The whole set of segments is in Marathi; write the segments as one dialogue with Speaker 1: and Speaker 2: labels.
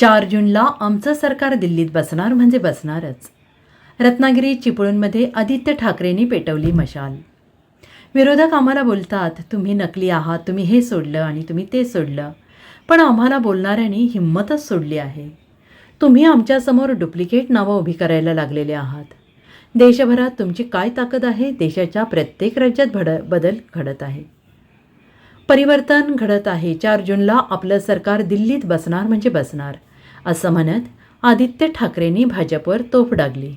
Speaker 1: चार जूनला आमचं सरकार दिल्लीत बसणार म्हणजे बसणारच. रत्नागिरी चिपळूणमध्ये आदित्य ठाकरेंनी पेटवली मशाल. विरोधक आम्हाला बोलतात तुम्ही नकली आहात तुम्ही हे सोडलं आणि तुम्ही ते सोडलं. पण आम्हाला बोलणाऱ्यांनी हिंमतच सोडली आहे. तुम्ही आमच्यासमोर डुप्लिकेट नावं उभी करायला लागलेले आहात. देशभरात तुमची काय ताकद आहे? देशाच्या प्रत्येक राज्यात भड बदल घडत आहे. परिवर्तन घडत आहे. चार जूनला आपलं सरकार दिल्लीत बसणार म्हणजे बसणार. असं म्हणत आदित्य ठाकरेंनी भाजपवर तोफ डागली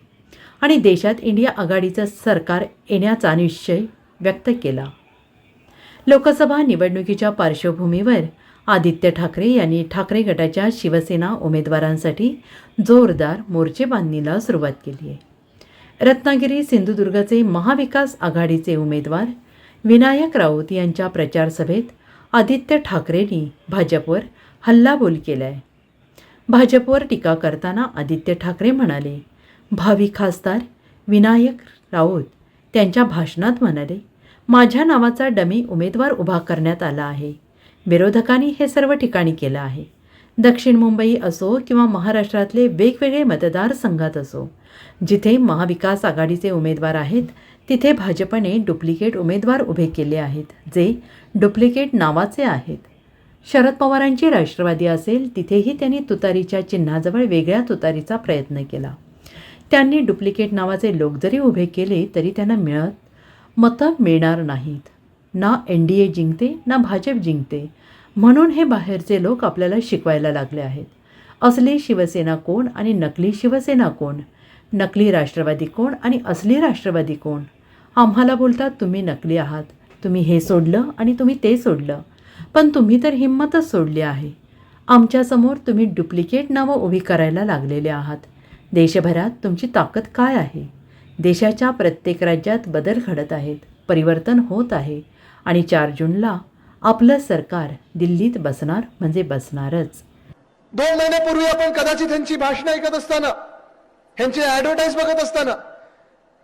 Speaker 1: आणि देशात इंडिया आघाडीचं सरकार येण्याचा निश्चय व्यक्त केला. लोकसभा निवडणुकीच्या पार्श्वभूमीवर आदित्य ठाकरे यांनी ठाकरे गटाच्या शिवसेना उमेदवारांसाठी जोरदार मोर्चे बांधणीला सुरुवात केली आहे. रत्नागिरी सिंधुदुर्गचे महाविकास आघाडीचे उमेदवार विनायक राऊत यांच्या प्रचारसभेत आदित्य ठाकरेंनी भाजपवर हल्लाबोल केला आहे भाजपवर टीका करताना आदित्य ठाकरे म्हणाले भावी खासदार विनायक राऊत त्यांच्या भाषणात म्हणाले माझ्या नावाचा डमी उमेदवार उभा करण्यात आला आहे. विरोधकांनी हे सर्व ठिकाणी केलं आहे. दक्षिण मुंबई असो किंवा महाराष्ट्रातले वेगवेगळे मतदारसंघात असो जिथे महाविकास आघाडीचे उमेदवार आहेत तिथे भाजपने डुप्लिकेट उमेदवार उभे केले आहेत जे डुप्लिकेट नावाचे आहेत. शरद पवारांची राष्ट्रवादी असेल तिथेही त्यांनी तुतारीच्या चिन्हाजवळ वेगळ्या तुतारीचा प्रयत्न केला. त्यांनी डुप्लिकेट नावाचे लोक जरी उभे केले तरी त्यांना मिळत मतं मिळणार नाहीत. ना एन डी ए जिंकते ना भाजप जिंकते. म्हणून हे बाहेरचे लोक आपल्याला शिकवायला लागले आहेत. असली शिवसेना कोण आणि नकली शिवसेना कोण? नकली राष्ट्रवादी कोण आणि असली राष्ट्रवादी कोण? आम्हाला बोलतात तुम्ही नकली आहात. तुम्ही हे सोडलं आणि तुम्ही ते सोडलं. पण तुम्ही तर हिंमतच सोडली आहे. आमच्यासमोर तुम्ही डुप्लिकेट नावं उभी करायला लागलेले आहात. देशभरात तुमची ताकद काय आहे? देशाच्या प्रत्येक राज्यात बदल घडत आहेत परिवर्तन होत आहे आणि चार जूनला आपलं सरकार दिल्लीत बसणार म्हणजे बसणारच.
Speaker 2: दोन महिन्यापूर्वी आपण कदाचित ह्यांची भाषणं ऐकत असताना ह्यांचे ऍडव्हर्टाईज बघत असताना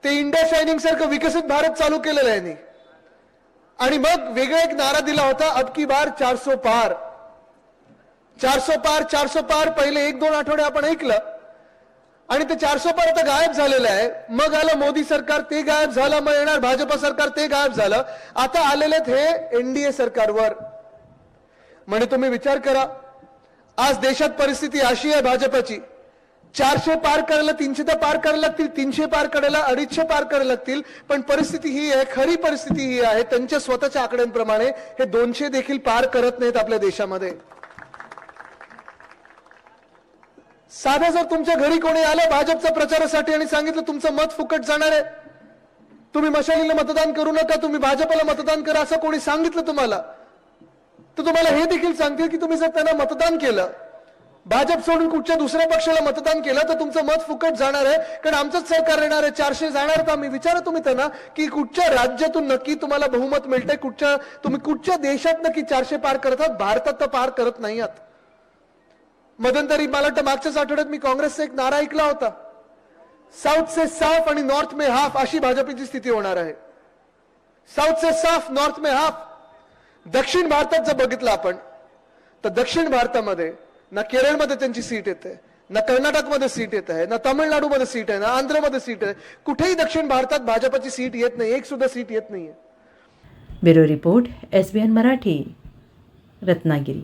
Speaker 2: ते इंडिया शायनिंग सारखं विकसित भारत चालू केलेलं आहे नाही आणि मग वेगळा एक नारा दिला होता अब की बार चारसो पार. चारसो पार चारसो पार पहिले एक दोन आठवडे आपण ऐकलं. आणि ते चारसो पार आता गायब झालेलं आहे. मग आलं मोदी सरकार ते गायब झालं मग येणार भाजप सरकार ते गायब झालं. आता आलेले हे एनडीए सरकारवर. म्हणजे तुम्ही विचार करा. आज देशात परिस्थिती अशी आहे भाजपची. चारशे पार करायला तीनशे तर पार करायला लागतील तीनशे पार करायला अडीचशे पार करायला लागतील पण परिस्थिती ही आहे खरी परिस्थिती ही आहे त्यांच्या स्वतःच्या आकड्यांप्रमाणे हे दोनशे देखील पार करत नाहीत आपल्या देशामध्ये. साधं जर तुमच्या घरी कोणी आलं भाजपच्या प्रचारासाठी आणि सांगितलं तुमचं मत फुकट जाणार आहे. तुम्ही मशालीला मतदान करू नका तुम्ही भाजपला मतदान करा असं कोणी सांगितलं तुम्हाला तर तुम्हाला हे देखील सांगतील की तुम्ही जर त्यांना मतदान केलं भाजप सोडून कुठच्या दुसऱ्या पक्षाला मतदान केलं तर तुमचं मत फुकट जाणार आहे. कारण आमचंच सरकार येणार आहे. चारशे जाणार तर आम्ही. विचारा तुम्ही त्यांना की कुठच्या राज्यातून नक्की तुम्हाला बहुमत मिळतंय कुठच्या तुम्ही कुठच्या देशात नक्की चारशे पार करतात भारतात तर पार करत नाही आहात. मध्यंतरी मला वाटतं मागच्याच आठवड्यात मी काँग्रेसचा एक नारा ऐकला होता. साऊथ से साफ आणि नॉर्थ मे हाफ अशी भाजपची स्थिती होणार आहे. साऊथ से साफ नॉर्थ मे हाफ. दक्षिण भारतात जर बघितलं आपण तर दक्षिण भारतामध्ये ना केरळमध्ये त्यांची सीट येते ना कर्नाटकमध्ये सीट येत आहे ना तामिळनाडूमध्ये सीट आहे ना आंध्रमध्ये सीट आहे. कुठेही दक्षिण भारतात भाजपची सीट येत नाही एक सुद्धा सीट येत नाहीये.
Speaker 1: Bureau report S B N Marathi Ratnagiri.